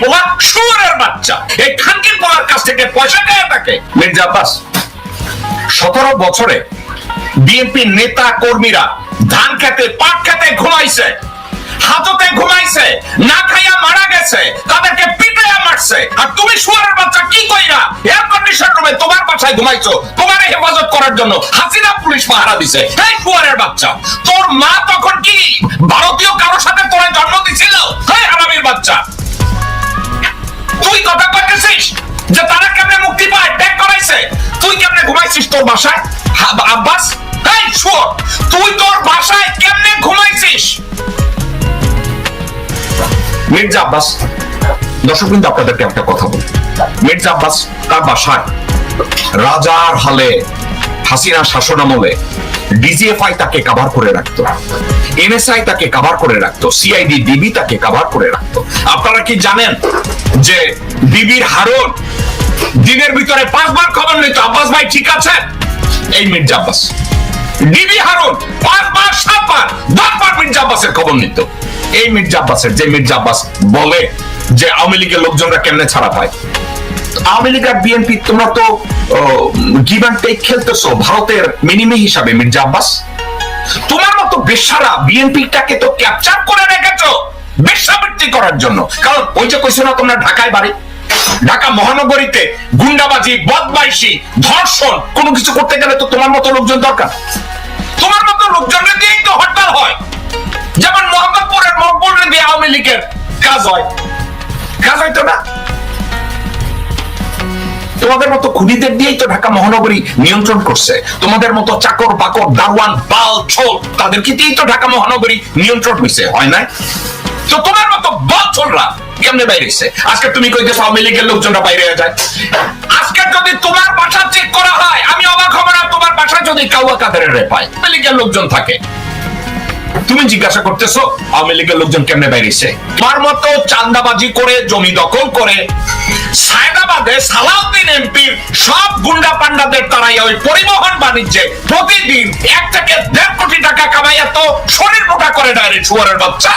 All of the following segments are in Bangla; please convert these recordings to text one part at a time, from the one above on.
পোলা, শুয়ারের বাচ্চা। এই পোলার কাছ থেকে পয়সা আব্বাস, সতেরো বছরে বিএনপি নেতা কর্মীরা ধান খেতে, পাট খেতে ঘুমাইছে। হাজতে ঘুমাইছে, না খাইয়া মারা গেছে, তাদেরকে পিটাইয়া মারছে। আর তুমি শুয়ারের বাচ্চা কি কইরা? এয়ার কন্ডিশন রুমে তোমার বাসায় ঘুমাইছো, তোমার হেফাজত করার জন্য হাসিনা পুলিশ পাহারা দিছে। এই শুয়ারের বাচ্চা, তোর মা তখন কি ভারতীয় কারোর সাথে তোরে জন্ম দিছিল? এই বাচ্চা। তুই যে তারা কেমনে মুক্তি পায়? ট্যাগ করাইছে। তুই কেমনে ঘুমাইছিস তোর বাসায়? আব্বাস তুই তোর বাসায় কেমনে ঘুমাইছিস? মির্জা আব্বাস, দর্শক কিন্তু আপনাদেরকে একটা কথা বলি। মির্জা আব্বাস তার বাসায় রাজার হালে হাসিনা শাসন আমলে ডিজিএফআই তাকে কাভার করে রাখতো। এনএসআই তাকে কাভার করে রাখতো। সিআইডি ডিবি তাকে কাভার করে রাখতো। আপনারা কি জানেন যে ডিবির হারুন দিনের ভিতরে পাঁচবার খবর নিত? আব্বাস ভাই ঠিক আছে? এই মির্জা আব্বাস। ডিবি হারুন পাঁচবার, সাতবার, দশবার মির্জা আব্বাসের খবর নিত। এই মির্জা আব্বাসের যে মির্জা আব্বাস বলে যে আওয়ামী লীগের লোকজনরা কেমনে ছাড়া পায়? আওয়ামী লীগ আর বিএনপি তোমরা তো গিভ অ্যান্ড টেক খেলতেছো ভারতের মিনিমি হিসাবে, মির্জা আব্বাস। তোমার মতো বিএনপিটাকে তো ক্যাপচার করে রেখেছো বেশ্যাবৃত্তি করার জন্য। কারণ ওই যে কইছো না তোমরা ঢাকায় বাড়ি? ঢাকা মহানগরীতে গুন্ডাবাজি, বদমাইশি, ধর্ষণ, কোনো কিছু করতে গেলে তো তোমার মতো লোকজন দরকার। তোমার মতো লোকজনের দিয়েই তো হরতাল হয়। যেমন মোহাম্মদপুরের মকবুলের দিয়ে আওয়ামী লীগের কাজ হয়। কাজ হয়তো না? তোমাদের মতো খুনিদের দিয়েই তো ঢাকা মহানগরী নিয়ন্ত্রণ করছে। তোমাদের মতো চাকর, বাকর দারওয়ান বাল, ছোল, তাদেরকে দিয়েই তো ঢাকা মহানগরী নিয়ন্ত্রণ হয়েছে, হয় না তো তোমার মতো বল, ছোলরা কেমনে বাইরেছে আজকে তুমি কইতে আওয়ামী লীগের লোকজনরা বাইরে যায়। আজকে যদি তোমার বাসা চেক করা হয়, আমি অবাক হব না, তোমার বাসা যদি কাউয়া কাদের পায় আওয়ামী লোকজন থাকে। তুমি জিজ্ঞাসা করতেছো, আওয়ামী লীগের লোকজন কেমনে বাইরেছে? তোমার মতো চান্দাবাজি করে, জমি দখল করে, সায়দাবাদে সালাউদ্দিন এমপির সব গুন্ডা পান্ডাদের তারাই ওই পরিবহন বাণিজ্যে প্রতিদিন এক থেকে দেড় কোটি টাকা কামাইয়া তো শরীর মোটা করে ডাইরেক্ট শুয়ারের বাচ্চা।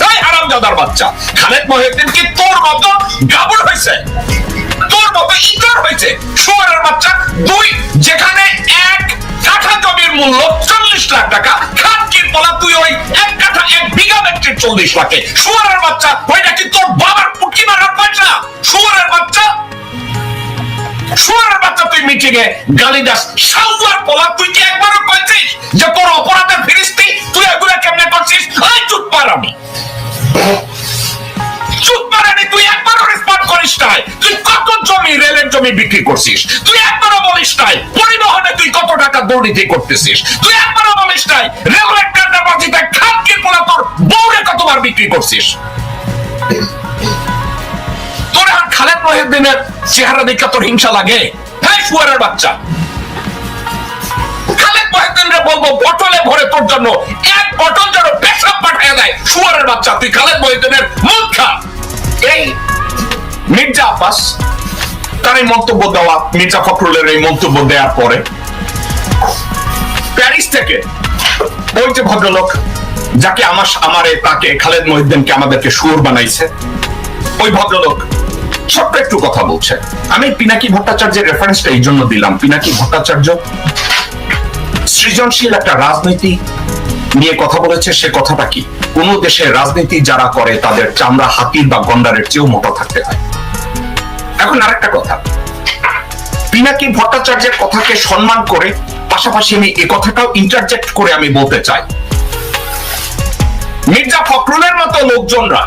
তাই হারামজাদার বাচ্চা। খালেদ মহিউদ্দিন কি তোর মতো গাবর হয়েছে তোর মতো ইতর হয়েছে শুয়ারের বাচ্চা দুই, যেখানে এক, কাঠা জমির মূল্য চল্লিশ লাখ টাকা খানকির বলা তুই ওই এক কাঠা এক বিঘা মেট্রিক চল্লিশ লাখে। সুয়ারের বাচ্চা ওই নাকি তোর বাবার পুটকি মারার পয়সা সুয়ারের বাচ্চা? সুয়ারের বাচ্চা তুই মিটিং গালি দাস। সাউয়ার পোলা, তুই কি একবারও কইছিস যে তোর অপরাধের ফিরিস্তি? তুই এগুলো কেমনে করছিস? আই চুপ পার আমি। করিস নাই। তুই কত জমি রেলের জমি বিক্রি করছিস? তুই একবারও বলিস নাই, পরিবহনে তুই কত টাকা দুর্নীতি করতেছিস? তুই একবারও বলিস নাই রেলওয়ে টেন্ডার বাজিতে খানকির পোলা তোর বউরে কতবার বিক্রি করছিস? তোর আর খালেদ মহিউদ্দিনের চেহারা দেখে তোর হিংসা লাগে? হ্যাঁ শুয়ারের বাচ্চা। খালেদ মহিউদ্দিনরে বলব বটলে ভরে তোর জন্য এক বটল যেন পেশাব পাঠিয়ে দেয় শুয়ারের বাচ্চা। তুই খালেদ মহিউদ্দিনের মুখ খা মির্জা আব্বাস, তার এই মন্তব্য দেওয়া, মির্জা ফখরুলের এই মন্তব্য দেওয়ার পরে প্যারিস থেকে ওই যে ভদ্রলোক যাকে আমার আমারে, তাকে খালেদ মহিউদ্দিনকে আমাদেরকে সুর বানাইছে, ওই ভদ্রলোক ছোট্ট একটু কথা বলছে। আমি পিনাকি ভট্টাচার্যের রেফারেন্সটা এই জন্য দিলাম। পিনাকি ভট্টাচার্য সৃজনশীল একটা রাজনীতি নিয়ে কথা বলেছে। সে কথাটা কি? কোন দেশের রাজনীতি যারা করে, তাদের চামড়া, হাতির বা গন্ডারের চেয়েও মোটা থাকতে হয়। এখন আরেকটা কথা। পিনাকি ভট্টাচার্যের কথাকে সম্মান করে পাশাপাশি আমি এ কথাটাও ইন্টারজেক্ট করে আমি বলতে চাই। মির্জা ফখরুলের মতো লোকজনরা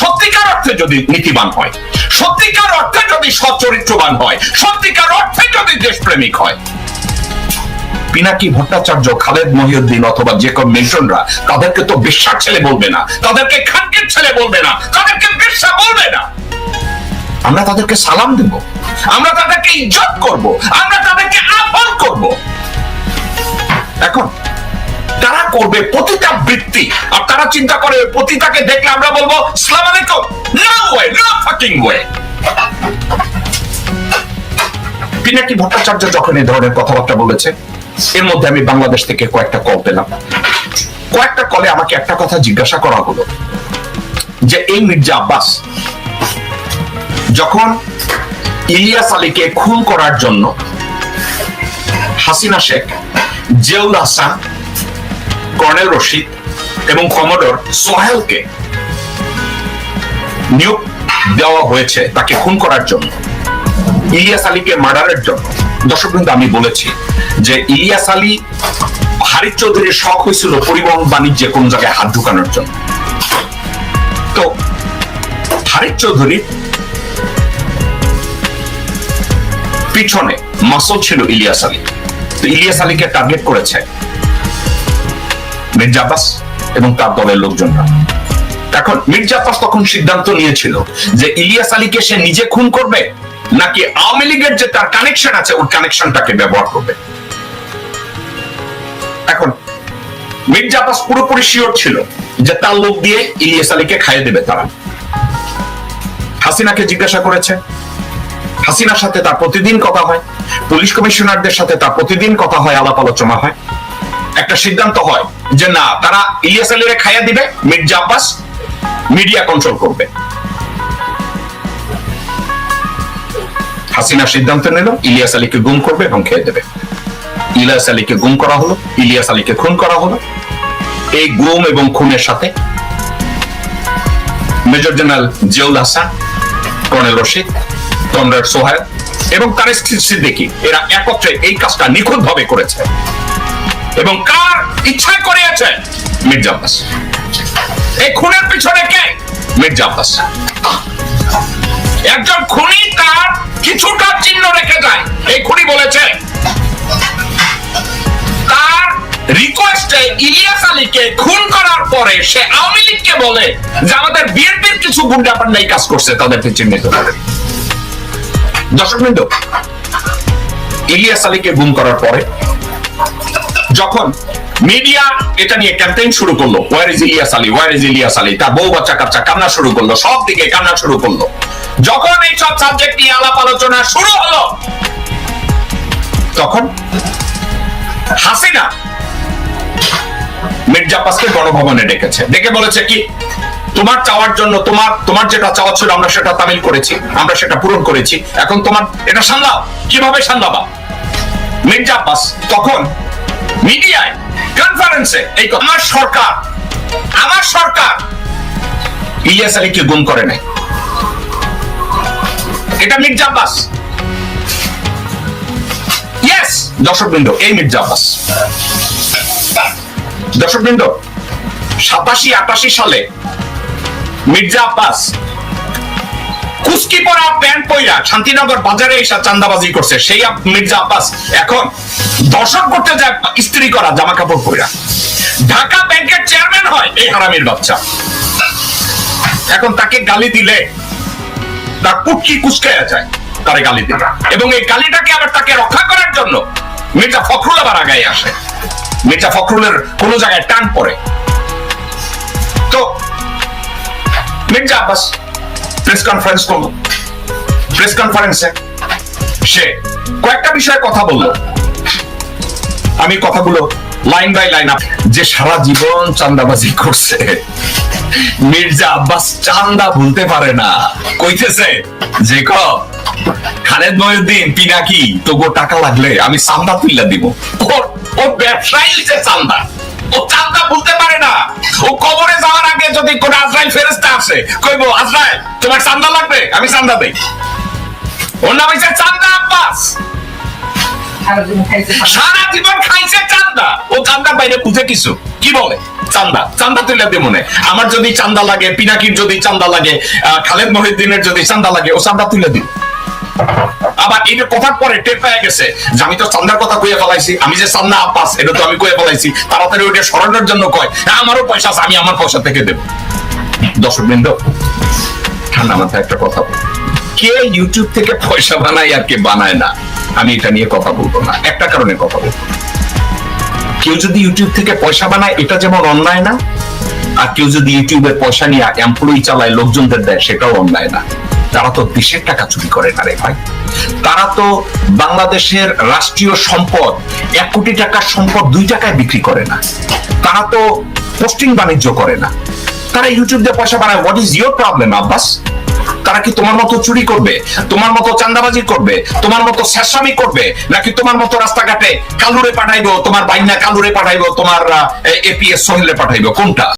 সত্যিকার অর্থে যদি নীতিবান হয়, সত্যিকার অর্থে যদি সচরিত্রবান হয়, সত্যিকার অর্থে যদি দেশপ্রেমিক হয়, পিনাকি ভট্টাচার্য, খালেদ মহিউদ্দিন অথবা যে কোন মিশনরা তাদেরকে তো বিশ্বাস ছেলে বলবে না, তাদেরকে খানকের ছেলে বলবে না, তাদেরকে বিশ্বাস বলবে না। আমরা তাদেরকে সালাম দেব। আমরা তাদেরকে ইজ্জত করব। আমরা তাদেরকে আহ্বান করব। এখন, তারা করবে প্রতিটা বৃত্তি। আর তারা চিন্তা করে প্রতিটাকে দেখলে আমরা বলব, সালাম আলাইকুম। No way no fucking way Pinaki Bhattacharya যখন এই ধরনের কথাবার্তা বলেছে, এর মধ্যে আমি বাংলাদেশ থেকে কয়েকটা কল পেলাম। কয়েকটা কলে আমাকে একটা কথা জিজ্ঞাসা করা হলো, যে এই মির্জা আব্বাস যখন ইলিয়াস আলীকে খুন করার জন্য হাসিনা শেখ, জিয়াউল হাসান, কর্নেল রশিদ এবং কমোডর সোহেলকে নিয়োগ দেওয়া হয়েছে তাকে খুন করার জন্য, ইলিয়াস আলীকে মার্ডারের জন্য। দর্শক কিন্তু আমি বলেছি যে ইলিয়াস আলী হারিফ চৌধুরীর শখ হয়েছিল পরিবহন বাণিজ্যে কোন জায়গায় হাত ঢুকানোর জন্য। তো হারিফ চৌধুরী পিছনে মাসল ছিল ইলিয়াস আলী। তো ইলিয়াস আলীকে টার্গেট করেছে মির্জা আব্বাস এবং তার দলের লোকজনরা। এখন মির্জা তখন সিদ্ধান্ত নিয়েছিল যে ইলিয়াস আলীকে সে নিজে খুন করবে নাকি আওয়ামী লীগের যে তার কানেকশন আছে ওই কানেকশনটাকে ব্যবহার করবে। এখন মির্জা পুরোপুরি শিওর ছিল যে তার লোক দিয়ে ইলিয়াস আলীকে খাইয়ে দেবে তারা। হাসিনাকে জিজ্ঞাসা করেছে হাসিনার সাথে তার প্রতিদিন কথা হয়, পুলিশ কমিশনারদের সাথে তার প্রতিদিন কথা হয়, আলাপ আলোচনা হয়। একটা সিদ্ধান্ত হয় যে না, তারা ইলিয়াস আলীরে খাইয়া দিবে, মির্জা আব্বাস মিডিয়া কন্ট্রোল করবে। হাসিনা সিদ্ধান্ত নিল, ইলিয়াস আলীকে গুম করবে এবং খেয়ে দেবে। ইলিয়াস আলীকে গুম করা হলো, ইলিয়াস আলীকে খুন করা হলো। এই গুম এবং খুনের সাথে major general Ziaul Hasan, colonel Rashid comrade Sohel এবং তার স্ত্রী সিদ্দিকি। এরা একত্রে এই কাজটা করেছে। এবং কার মির্জা আব্বাস। এই খুনের পিছনে কে? মির্জা আব্বাস। একজন খুনি তার কিছুটা চিহ্ন রেখে যায়। এই খুনি বলেছে, তার রিকোয়েস্টে ইলিয়াস আলীকে খুন করার পরে সে আওয়ামী লীগকে বলে যে, আমাদের বিএনপির কিছু গুন্ডা পান্ডা এই কাজ করছে, তাদেরকে চিহ্নিত করে। ইলিয়াস আলীকে গুম করার পরে যখন মিডিয়া এটা নিয়ে ক্যাম্পেইন শুরু করল where is Ilias Ali? Where is Ilias Ali? তার বউ বাচ্চা কাচ্চা কান্না শুরু করল, সব দিকে কান্না শুরু করল। যখন এই সব সাবজেক্ট নিয়ে আলাপ আলোচনা শুরু হলো, তখন হাসিনা মির্জা আব্বাসকে গণভবনে ডেকেছে। ডেকে বলেছে কি তোমার চাওয়ার জন্য তোমার তোমার যেটা চাওয়া ছিল আমরা সেটা তামিল করেছি, আমরা সেটা পূরণ করেছি। এখন তোমার এটা সামলাও। কীভাবে সামলাবা? মির্জা আব্বাস, তখন মিডিয়ায় কনফারেন্সে এই আমার সরকার আমার সরকার ইলিয়াস আলীকে গুম করে নাই। এটা মির্জা আব্বাস। ইয়েস দর্শকবৃন্দ, এই মির্জা আব্বাস। দর্শকবৃন্দ, সাতাশি আটাশি সালে মির্জা আব্বাস। কুস্কি পরা প্যান্ট পইরা শান্তিনগর বাজারে এসে চান্দাবাজি করছে। সেই মির্জা আব্বাস এখন দর্শন করতে যায় স্ত্রী করা জামা কাপড় পইরা। ঢাকা ব্যাংকের চেয়ারম্যান হয় এই হারামির বাচ্চা। এখন তাকে গালি দিলে তার কুটকি কুচকায়া যায়, তারে গালি দিলে। এবং এই গালিটাকে আবার তাকে রক্ষা করার জন্য মির্জা ফখরুল আবার আগায় আসে। মির্জা ফখরুলের কোন জায়গায় টান পড়ে। তো মির্জা আব্বাস প্রেস কনফারেন্স করল। প্রেস কনফারেন্সে সে কয়েকটা বিষয়ে কথা বলল। আমি কথাগুলো লাইন বাই লাইন আপ যে সারা জীবন চান্দাবাজি করছে, মির্জা আব্বাস চান্দা ভুলতে পারে না। কইতেছে যে, ক, খালেদ মহিউদ্দিন পিনাকি তোগো টাকা লাগলে আমি চান্দা তুইলা দিব। ও ব্যবসায়ী হইছে চান্দা, ও যদি কোন আজরাইল ফেরেস্তা আসে কইবো আজরাইল তোমার চান্দা লাগবে? আমি চান্দা দেই। ওর নাম হইছে চান্দা আব্বাস। সারা জীবন খাইছে চান্দা। ও চান্দা বাইরে বুঝে কিছু? কি বলে? চান্দা। চান্দা তুলে দে মনে। আমার যদি চান্দা লাগে পিনাকির যদি চান্দা লাগে খালেদ মহিউদ্দিনের যদি চান্দা লাগে ও চান্দা তুলে দিই। আবার এটা কথার পরে টের পেয়ে গেছে যে আমি তো চান্দার কথা কইয়া ফেলাইছি, আমি যে চান্দা আব্বাস, এটা তো আমি কইয়া ফেলাইছি। তাড়াতাড়ি ওইটা সরানোর জন্য কয় হ্যাঁ আমারও পয়সা আছে, আমি আমার পয়সা থেকে দেবো। দর্শক বৃন্দ, ঠান্ডা মাথায় একটা কথা বলি। কে ইউটিউব থেকে পয়সা বানায় আর কে বানায় না? আমি এটা নিয়ে কথা বলব না, একটা কারণে কথা বলব। কেউ যদি ইউটিউব থেকে পয়সা বানায়, এটা যেমন অন্যায় না, আর কেউ যদি ইউটিউবের পয়সা নিয়ে এমপ্লয়ি চালায়, লোকজনদের দেয়, সেটাও অন্যায় না। তারা তো দেশের টাকা চুরি করে না রে ভাই। তারা তো বাংলাদেশের রাষ্ট্রীয় সম্পদ, এক কোটি টাকার সম্পদ দুই টাকায় বিক্রি করে না। তারা তো পোস্টিং বাণিজ্য করে না। তারা ইউটিউব দিয়ে পয়সা বানায় what is your problem Abbas? তারা কি তোমার মতো চুরি করবে? তোমার মতো চান্দাবাজি করবে? তোমার মতো শেষামি করবে? নাকি তোমার মতো রাস্তাঘাটে কালুরে পাঠাইবো? তোমার বাইনা কালুরে পাঠাইবো? তোমার এপিএস সোহেলে পাঠাইবো? কোনটা?